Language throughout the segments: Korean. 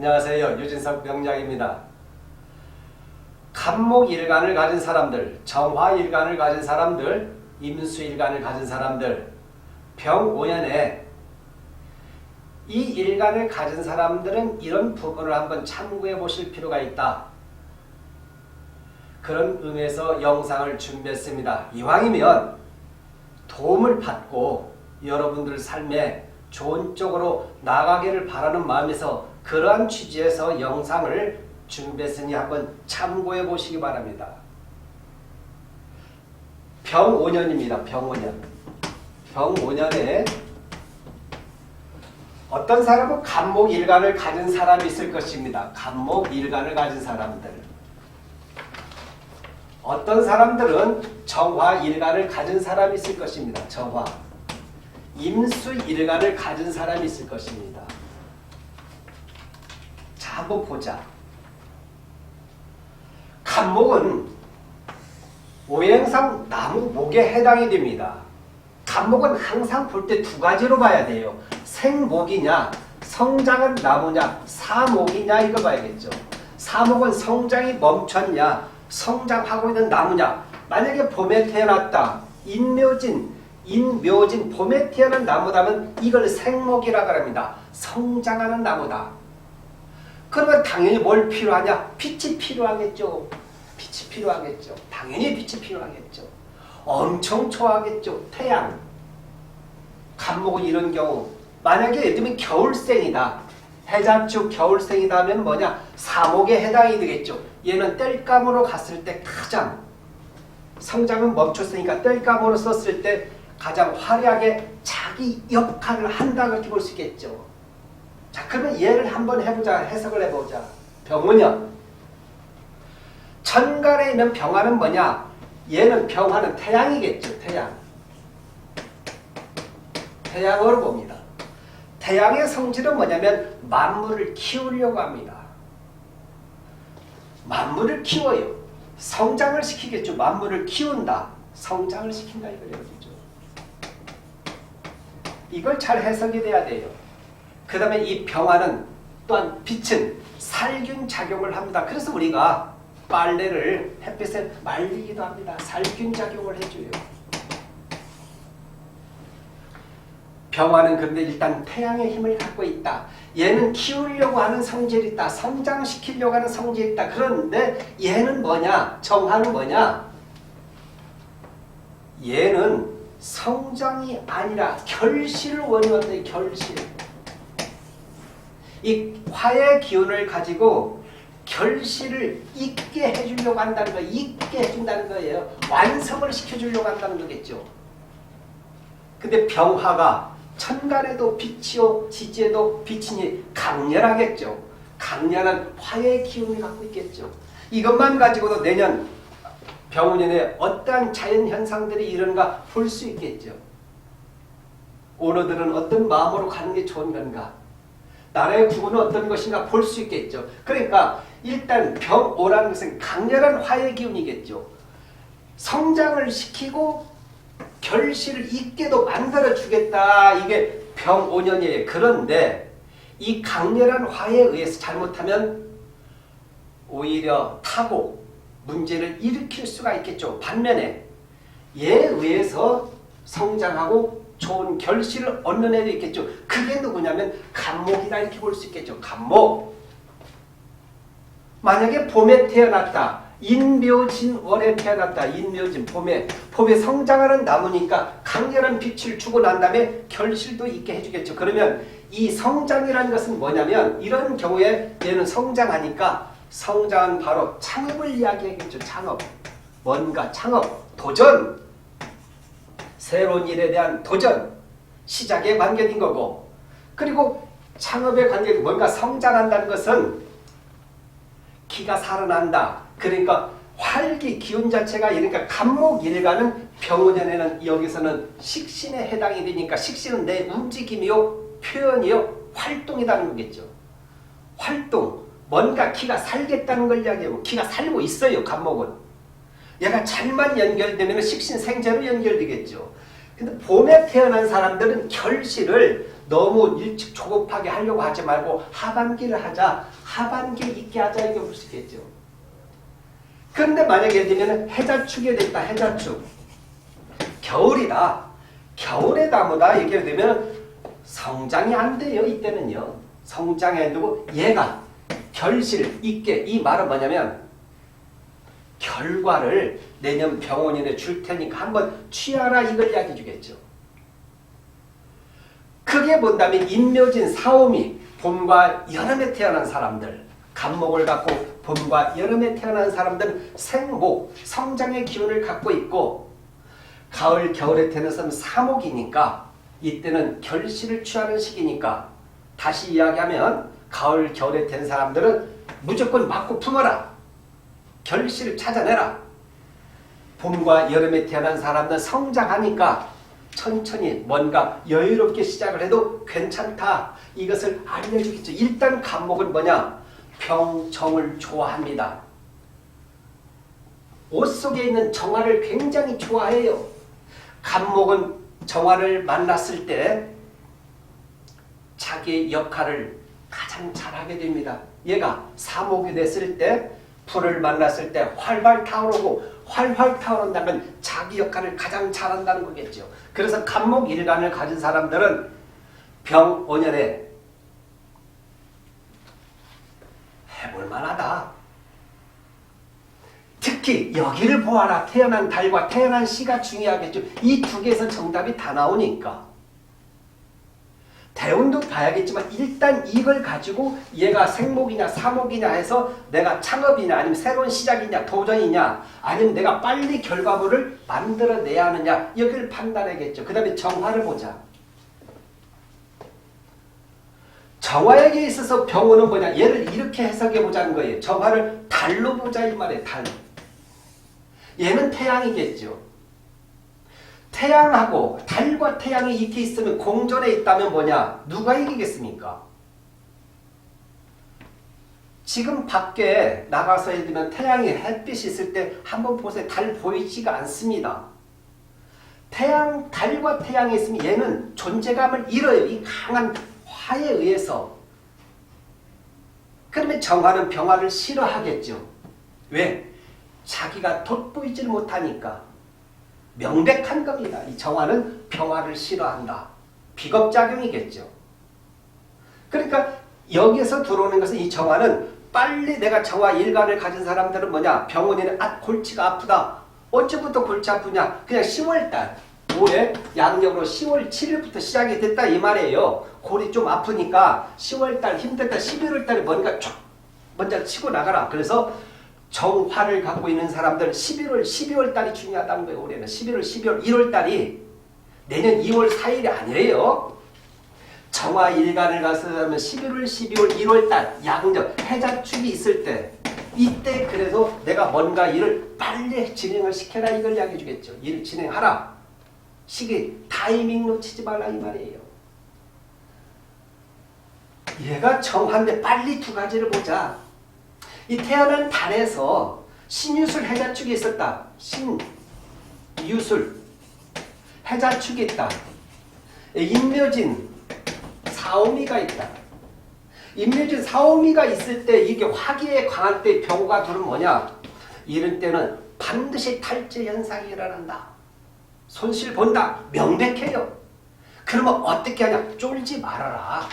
안녕하세요. 유진석 명약입니다. 간목일간을 가진 사람들, 정화일간을 가진 사람들, 임수일간을 가진 사람들, 병오년에 이 일간을 가진 사람들은 이런 부분을 한번 참고해 보실 필요가 있다. 그런 의미에서 영상을 준비했습니다. 이왕이면 도움을 받고 여러분들 삶에 좋은 쪽으로 나가기를 바라는 마음에서 그러한 취지에서 영상을 준비했으니 한번 참고해 보시기 바랍니다. 병오년입니다. 병오년. 병오년에 어떤 사람은 간목 일간을 가진 사람이 있을 것입니다. 간목 일간을 가진 사람들. 어떤 사람들은 정화 일간을 가진 사람이 있을 것입니다. 정화. 임수 일간을 가진 사람이 있을 것입니다. 자, 한번 보자. 간목은 오행상 나무 목에 해당이 됩니다. 간목은 항상 볼 때 두 가지로 봐야 돼요. 생목이냐, 성장한 나무냐, 사목이냐 이거 봐야겠죠. 사목은 성장이 멈췄냐, 성장하고 있는 나무냐. 만약에 봄에 태어났다, 인묘진, 인묘진 봄에 태어난 나무다면 이걸 생목이라고 합니다. 성장하는 나무다. 그러면 당연히 뭘 필요하냐? 빛이 필요하겠죠. 빛이 필요하겠죠. 당연히 빛이 필요하겠죠. 엄청 좋아하겠죠. 태양. 간목은 이런 경우 만약에 예를 들면 겨울생이다. 해자축 겨울생이다 하면 뭐냐? 사목에 해당이 되겠죠. 얘는 땔감으로 갔을 때 가장 성장은 멈췄으니까 땔감으로 썼을 때 가장 화려하게 자기 역할을 한다 그렇게 볼 수 있겠죠. 자 그러면 얘를 한번 해보자 해석을 해보자. 병은요. 천간에 있는 병화는 뭐냐? 얘는 병화는 태양이겠죠. 태양. 태양으로 봅니다. 태양의 성질은 뭐냐면 만물을 키우려고 합니다. 만물을 키워요. 성장을 시키겠죠. 만물을 키운다. 성장을 시킨다 여기죠. 이걸 잘 해석이 돼야 돼요. 그 다음에 이 병화는 또한 빛은 살균 작용을 합니다. 그래서 우리가 빨래를 햇빛에 말리기도 합니다. 살균 작용을 해줘요. 병화는 근데 일단 태양의 힘을 갖고 있다. 얘는 키우려고 하는 성질이 있다. 성장시키려고 하는 성질이 있다. 그런데 얘는 뭐냐? 정화는 뭐냐? 얘는 성장이 아니라 결실을 원한다. 결실. 이 화의 기운을 가지고 결실을 있게 해주려고 한다는 거예요. 있게 해준다는 거예요. 완성을 시켜주려고 한다는 거겠죠. 근데 병화가 천간에도 빛이요 지지에도 빛이니 강렬하겠죠. 강렬한 화의 기운을 갖고 있겠죠. 이것만 가지고도 내년 병원년에 어떠한 자연 현상들이 이런가 볼 수 있겠죠. 오너들은 어떤 마음으로 가는 게 좋은 건가? 나라의 구분은 어떤 것인가 볼 수 있겠죠. 그러니까 일단 병오라는 것은 강렬한 화의 기운이겠죠. 성장을 시키고 결실을 있게도 만들어 주겠다. 이게 병오년이에요. 그런데 이 강렬한 화에 의해서 잘못하면 오히려 타고 문제를 일으킬 수가 있겠죠. 반면에 얘에 의해서 성장하고 좋은 결실을 얻는 애도 있겠죠. 그게 누구냐면 간목이다 이렇게 볼 수 있겠죠. 간목. 만약에 봄에 태어났다. 인묘진 월에 태어났다. 인묘진 봄에 봄에 성장하는 나무니까 강렬한 빛을 주고 난 다음에 결실도 있게 해주겠죠. 그러면 이 성장이라는 것은 뭐냐면 이런 경우에 얘는 성장하니까 성장은 바로 창업을 이야기하겠죠. 창업. 뭔가 창업, 도전. 새로운 일에 대한 도전. 시작에 관계된 거고. 그리고 창업에 관계된 뭔가 성장한다는 것은 기가 살아난다. 그러니까 활기 기운 자체가 그러니까 간목일가는 병원년에는 여기서는 식신에 해당이 되니까 식신은 내 움직임이요 표현이요 활동이라는 거겠죠. 활동 뭔가 기가 살겠다는 걸 이야기하고 기가 살고 있어요 간목은. 얘가 잘만 연결되면 식신 생재로 연결되겠죠. 근데 봄에 태어난 사람들은 결실을 너무 일찍 조급하게 하려고 하지 말고 하반기를 하자. 하반기에 있게 하자 이게 볼 수 있겠죠. 그런데 만약에 예를 들면 해자축이 됐다. 해자축. 겨울이다. 겨울에 나무다. 얘기를 되면 성장이 안 돼요. 이때는요. 성장이 안 되고 얘가 결실 있게 이 말은 뭐냐면 결과를 내년 병원인에 줄 테니까 한번 취하라 이걸 이야기해 주겠죠. 그게 뭔다면 인묘진 사오미 봄과 여름에 태어난 사람들 간목을 갖고 봄과 여름에 태어난 사람들은 생목 성장의 기운을 갖고 있고 가을 겨울에 태어난 사람은 사목이니까 이때는 결실을 취하는 시기니까 다시 이야기하면 가을 겨울에 된 사람들은 무조건 맞고 품어라 결실을 찾아내라 봄과 여름에 태어난 사람들은 성장하니까 천천히 뭔가 여유롭게 시작을 해도 괜찮다. 이것을 알려주겠죠. 일단 간목은 뭐냐? 병정을 좋아합니다. 옷 속에 있는 정화를 굉장히 좋아해요. 간목은 정화를 만났을 때 자기 역할을 가장 잘하게 됩니다. 얘가 사목이 됐을 때 풀을 만났을 때 활활 타오르고 활활 타오른다면 자기 역할을 가장 잘한다는 거겠죠. 그래서 간목 일간을 가진 사람들은 병 5년에 해볼 만하다. 특히 여기를 보아라. 태어난 달과 태어난 시가 중요하겠죠. 이 두 개에서 정답이 다 나오니까. 대운도 봐야겠지만 일단 이걸 가지고 얘가 생목이냐 사목이냐 해서 내가 창업이냐 아니면 새로운 시작이냐 도전이냐 아니면 내가 빨리 결과물을 만들어내야 하느냐 여기를 판단해야겠죠. 그 다음에 정화를 보자. 정화에게 있어서 병원은 뭐냐 얘를 이렇게 해석해 보자는 거예요. 정화를 달로 보자 이 말이에요. 달. 얘는 태양이겠죠. 태양하고 달과 태양이 이렇게 있으면 공전에 있다면 뭐냐? 누가 이기겠습니까? 지금 밖에 나가서 예를 들면 태양이 햇빛이 있을 때 한번 보세요. 달 보이지가 않습니다. 태양, 달과 태양이 있으면 얘는 존재감을 잃어요. 이 강한 화에 의해서. 그러면 정화는 병화를 싫어하겠죠. 왜? 자기가 돋보이질 못하니까. 명백한 겁니다. 이 정화는 평화를 싫어한다. 비겁작용이겠죠. 그러니까 여기에서 들어오는 것은 이 정화는 빨리 내가 정화 일관을 가진 사람들은 뭐냐? 병원에는 아, 골치가 아프다. 언제부터 골치 아프냐? 그냥 10월달. 올해 양력으로 10월 7일부터 시작이 됐다 이 말이에요. 골이 좀 아프니까 10월달 힘들다 11월달에 뭔가 쫙 먼저 치고 나가라. 그래서 정화를 갖고 있는 사람들 11월, 12월 달이 중요하다는 거예요. 올해는 11월, 12월, 1월 달이 내년 2월 4일이 아니래요. 정화 일간을 하면 11월, 12월, 1월 달 양력 해자축이 있을 때 이때 그래서 내가 뭔가 일을 빨리 진행을 시켜라 이걸 이야기해 주겠죠. 일을 진행하라. 시기 타이밍 놓치지 말라 이 말이에요. 얘가 정화인데 빨리 두 가지를 보자. 이 태어난 달에서 신유술 해자축이 있었다. 신유술 해자축이 있다. 인묘진 사오미가 있다. 인묘진 사오미가 있을 때 이게 화기에 강할 때 병과 둘은 뭐냐? 이런 때는 반드시 탈제 현상이 일어난다. 손실 본다. 명백해요. 그러면 어떻게 하냐? 쫄지 말아라.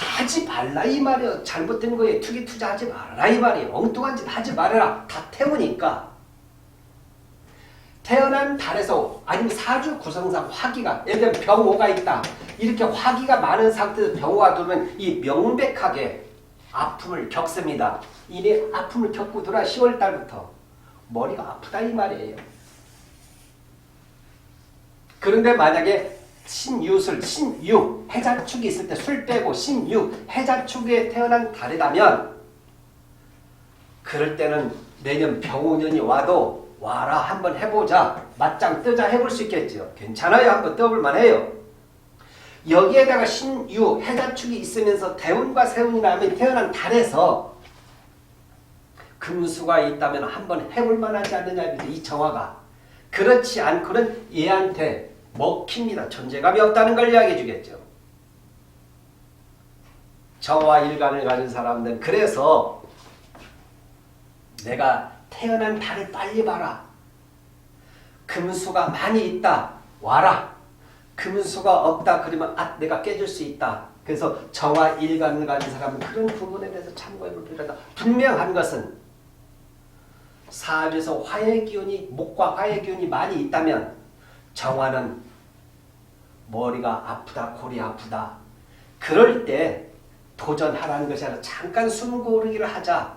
하지 말라 이 말이에요. 잘못된 거에 투기 투자하지 말아라 이 말이에요. 엉뚱한 짓 하지 말아라. 다 태우니까. 태어난 달에서 아니면 사주 구성상 화기가 예를 들면 병호가 있다. 이렇게 화기가 많은 상태에서 병호가 들면 이 명백하게 아픔을 겪습니다. 이미 아픔을 겪고 들어 10월 달부터 머리가 아프다 이 말이에요. 그런데 만약에 신유술, 신유, 해자축이 있을 때 술 빼고 신유, 해자축에 태어난 달이라면 그럴 때는 내년 병오년이 와도 와라 한번 해보자. 맞짱 뜨자 해볼 수 있겠죠. 괜찮아요. 한번 떠볼 만 해요. 여기에다가 신유, 해자축이 있으면서 대운과 세운이 나면 태어난 달에서 금수가 있다면 한번 해볼 만 하지 않느냐 이 정화가. 그렇지 않고는 얘한테 먹힙니다. 존재감이 없다는 걸 이야기해 주겠죠. 정화 일간을 가진 사람들 그래서 내가 태어난 달을 빨리 봐라. 금수가 많이 있다. 와라. 금수가 없다. 그러면 아 내가 깨질 수 있다. 그래서 정화 일간을 가진 사람은 그런 부분에 대해서 참고해 볼 필요가 있다. 분명한 것은 사주에서 화의 기운이 목과 화의 기운이 많이 있다면 정화는 머리가 아프다, 골이 아프다. 그럴 때 도전하라는 것이 아니라 잠깐 숨 고르기를 하자.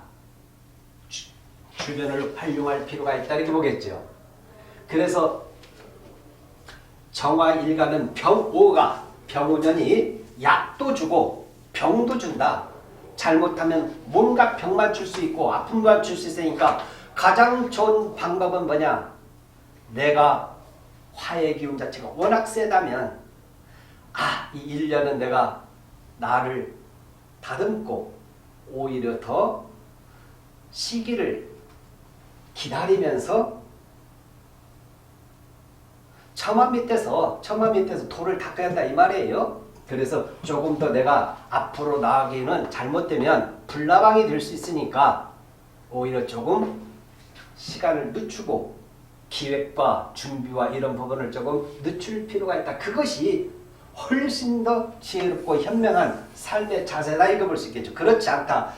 주, 주변을 활용할 필요가 있다 이렇게 보겠죠. 그래서 정화 일가는 병오가 병오년이 약도 주고 병도 준다. 잘못하면 뭔가 병만 줄 수 있고 아픔만 줄 수 있으니까 가장 좋은 방법은 뭐냐? 내가 화의 기운 자체가 워낙 세다면 아, 이 1년은 내가 나를 다듬고 오히려 더 시기를 기다리면서 처마 밑에서 처마 밑에서 돌을 닦아야 한다 이 말이에요. 그래서 조금 더 내가 앞으로 나가기는 잘못되면 불나방이 될 수 있으니까 오히려 조금 시간을 늦추고 기획과 준비와 이런 부분을 조금 늦출 필요가 있다. 그것이 훨씬 더 지혜롭고 현명한 삶의 자세다 이거 볼수 있겠죠. 그렇지 않다.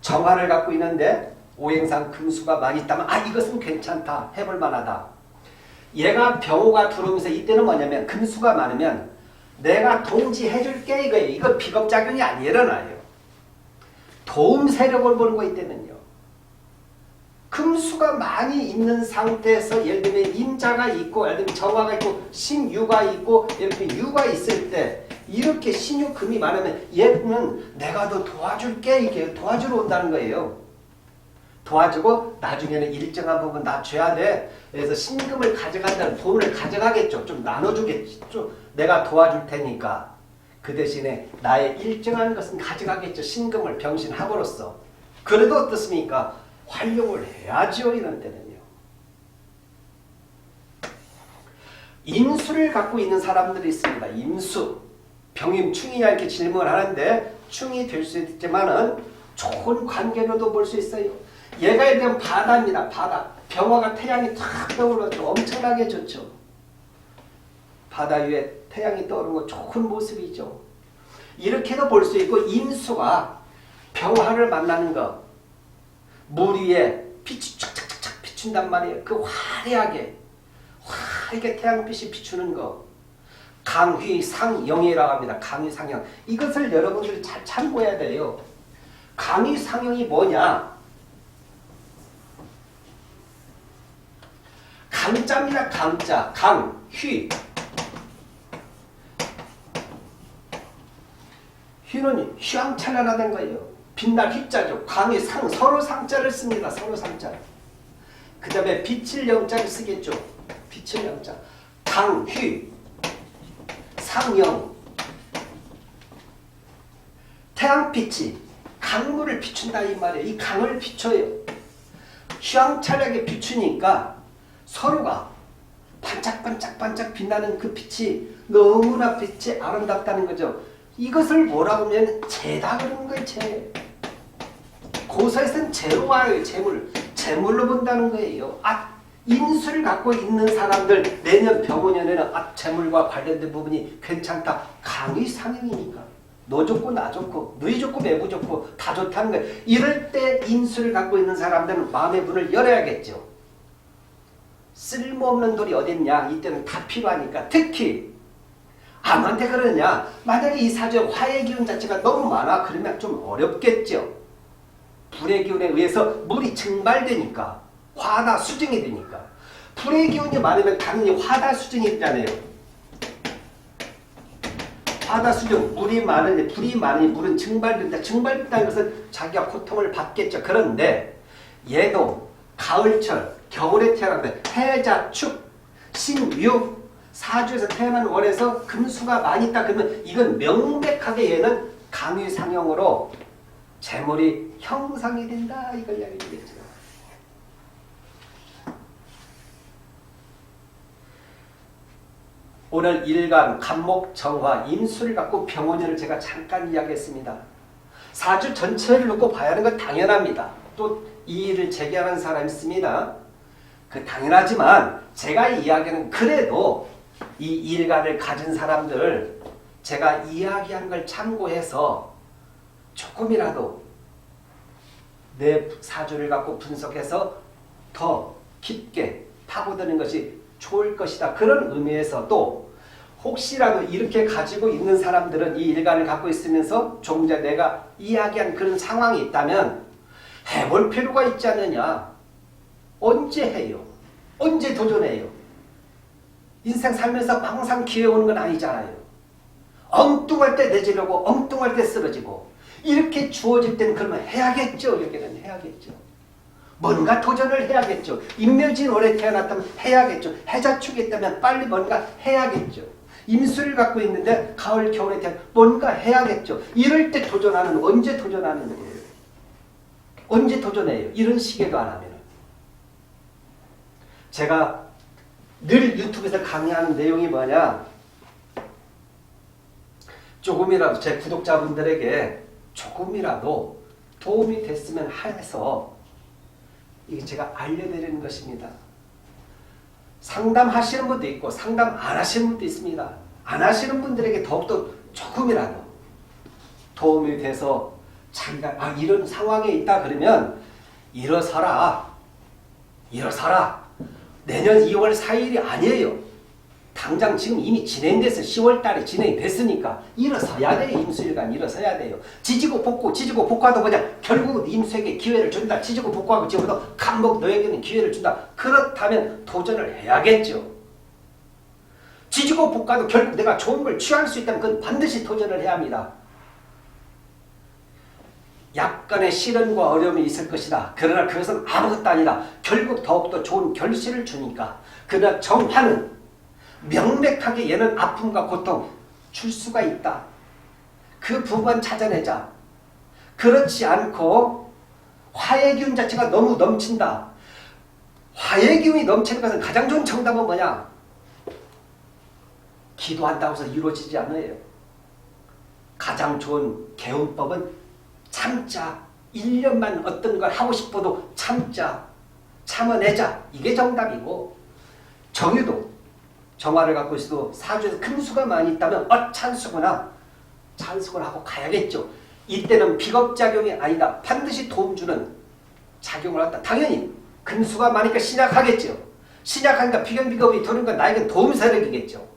정화를 갖고 있는데 오행상 금수가 많이 있다면 아 이것은 괜찮다. 해볼 만하다. 얘가 병호가 들어오면서 이때는 뭐냐면 금수가 많으면 내가 동지해줄게 이거예요. 이거 비겁작용이 안 일어나요. 도움 세력을 보는 거 이때는요. 금수가 많이 있는 상태에서 예를 들면 임자가 있고 예를 들면 정화가 있고 신유가 있고 이렇게 유가 있을 때 이렇게 신유 금이 많으면 얘는 내가 너 도와줄게 이게 도와주러 온다는 거예요. 도와주고 나중에는 일정한 부분 나 줘야 돼. 그래서 신금을 가져간다는 돈을 가져가겠죠. 좀 나눠주겠죠. 내가 도와줄 테니까. 그 대신에 나의 일정한 것은 가져가겠죠. 신금을 병신함으로써. 그래도 어떻습니까? 활용을 해야죠. 이런 때는요. 임수를 갖고 있는 사람들이 있습니다. 임수. 병임 충이냐 이렇게 질문을 하는데 충이 될 수 있지만은 좋은 관계로도 볼 수 있어요. 얘가 일단 바다입니다. 바다. 병화가 태양이 탁 떠오르죠. 엄청나게 좋죠. 바다 위에 태양이 떠오르는 거 좋은 모습이죠. 이렇게도 볼 수 있고 임수가 병화를 만나는 거. 물 위에 빛이 촥촥촥 비춘단 말이에요. 그 화려하게 화려하게 태양빛이 비추는 거. 강휘 상영이라고 합니다. 강휘 상영. 이것을 여러분들이 잘 참고해야 돼요. 강휘 상영이 뭐냐? 강자입니다. 강자. 강, 휘. 휘는 휘황찬란하다는 거예요. 빛날 휘자죠. 강의 상, 서로 상자를 씁니다. 서로 상자. 그 다음에 빛을 영자를 쓰겠죠. 빛을 영자. 강, 휘. 상영. 태양빛이 강물을 비춘다 이 말이에요. 이 강을 비춰요. 휘황찬란하게 비추니까 서로가 반짝반짝반짝 빛나는 그 빛이 너무나 빛이 아름답다는 거죠. 이것을 뭐라고 하면 재다 그러는 거예요. 재. 고서에서는 재로 와요. 재물. 재물로 본다는 거예요. 아 인수를 갖고 있는 사람들 내년 병원년에는 아 재물과 관련된 부분이 괜찮다. 강의 상행이니까. 너 좋고 나 좋고 너희 좋고 매부 좋고 다 좋다는 거예요. 이럴 때 인수를 갖고 있는 사람들은 마음의 문을 열어야겠죠. 쓸모없는 돌이 어딨냐 이때는 다 필요하니까 특히 아무한테 그러냐 만약에 이 사주에 화의 기운 자체가 너무 많아 그러면 좀 어렵겠죠 불의 기운에 의해서 물이 증발되니까 화다 수증이 되니까. 불의 기운이 많으면 당연히 화다 수증이 되잖아요. 화다 수증 물이 많으니 불이 많으니 물은 증발된다. 증발된다는 것은 자기가 고통을 받겠죠. 그런데 얘도 가을철 겨울에 태어났는데 해자 축 신유 사주에서 태어난 월에서 금수가 많이 있다. 그러면 이건 명백하게 얘는 강유상형으로 재물이 형상이 된다 이걸 이야기되겠죠. 오늘 일간 간목 정화 임수를 갖고 병원년을 제가 잠깐 이야기했습니다. 사주 전체를 놓고 봐야 하는 건 당연합니다. 또 이 일을 제기하는 사람이 있습니다. 그 당연하지만 제가 이야기는 그래도 이 일가를 가진 사람들 제가 이야기한 걸 참고해서 조금이라도 내 사주를 갖고 분석해서 더 깊게 파고드는 것이 좋을 것이다. 그런 의미에서 또 혹시라도 이렇게 가지고 있는 사람들은 이 일간을 갖고 있으면서 조금 전에 내가 이야기한 그런 상황이 있다면 해볼 필요가 있지 않느냐. 언제 해요? 언제 도전해요? 인생 살면서 항상 기회 오는 건 아니잖아요. 엉뚱할 때 내지려고 엉뚱할 때 쓰러지고 이렇게 주어질 때는 그러면 해야겠죠. 여기는 해야겠죠. 뭔가 도전을 해야겠죠. 인묘진 오래 태어났다면 해야겠죠. 해자축이 있다면 빨리 뭔가 해야겠죠. 임수를 갖고 있는데 가을 겨울에 태어 뭔가 해야겠죠. 이럴 때 도전하는 언제 도전하는 거예요. 언제 도전해요. 이런 시계도 안 하면 제가 늘 유튜브에서 강의하는 내용이 뭐냐 조금이라도 제 구독자분들에게 조금이라도 도움이 됐으면 해서 이게 제가 알려드리는 것입니다. 상담하시는 분도 있고 상담 안 하시는 분도 있습니다. 안 하시는 분들에게 더욱더 조금이라도 도움이 돼서 자기가 아 이런 상황에 있다 그러면 일어서라 일어서라 내년 2월 4일이 아니에요. 당장 지금 이미 진행돼서 10월 달에 진행이 됐으니까 일어서야 돼요. 임수일간 일어서야 돼요. 지지고 볶고 지지고 볶아도 그냥 결국은 임수에게 기회를 준다. 지지고 볶고하고 지고도 간목 너에게는 기회를 준다. 그렇다면 도전을 해야겠죠. 지지고 볶아도 결국 내가 좋은 걸 취할 수 있다면 그건 반드시 도전을 해야 합니다. 약간의 시련과 어려움이 있을 것이다. 그러나 그것은 아무것도 아니다. 결국 더욱더 좋은 결실을 주니까. 그러나 정화는 명백하게 얘는 아픔과 고통 줄 수가 있다. 그 부분 찾아내자. 그렇지 않고 기운 자체가 너무 넘친다. 기운이 넘치는 것은 가장 좋은 정답은 뭐냐? 기도한다고 해서 이루어지지 않아요. 가장 좋은 개운법은 참자. 1년만 어떤 걸 하고 싶어도 참자. 참아내자. 이게 정답이고 정유도 정화를 갖고 있어도 사주에서 큰 수가 많이 있다면 어 찬수구나. 찬수를 하고 가야겠죠. 이때는 비겁작용이 아니다. 반드시 도움 주는 작용을 한다. 당연히 큰 수가 많으니까 신약하겠죠. 신약하니까 비견비겁이 도는 건 나에겐 도움 세력이겠죠.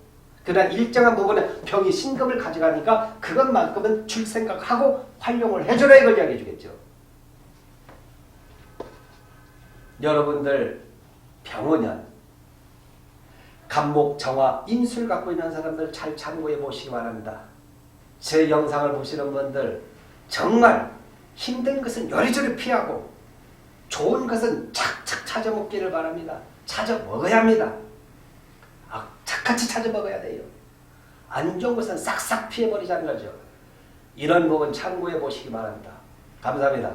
그러나 일정한 부분에 병이 신금을 가져가니까 그것만큼은 줄 생각하고 활용을 해줘라 이걸 이야기해 주겠죠. 여러분들 병원연 간목 정화 임술 갖고 있는 사람들 잘 참고해 보시기 바랍니다. 제 영상을 보시는 분들 정말 힘든 것은 요리조리 피하고 좋은 것은 착착 찾아 먹기를 바랍니다. 찾아 먹어야 합니다. 아, 착같이 찾아 먹어야 돼요. 안 좋은 것은 싹싹 피해버리자는 거죠. 이런 부분 참고해 보시기 바랍니다. 감사합니다.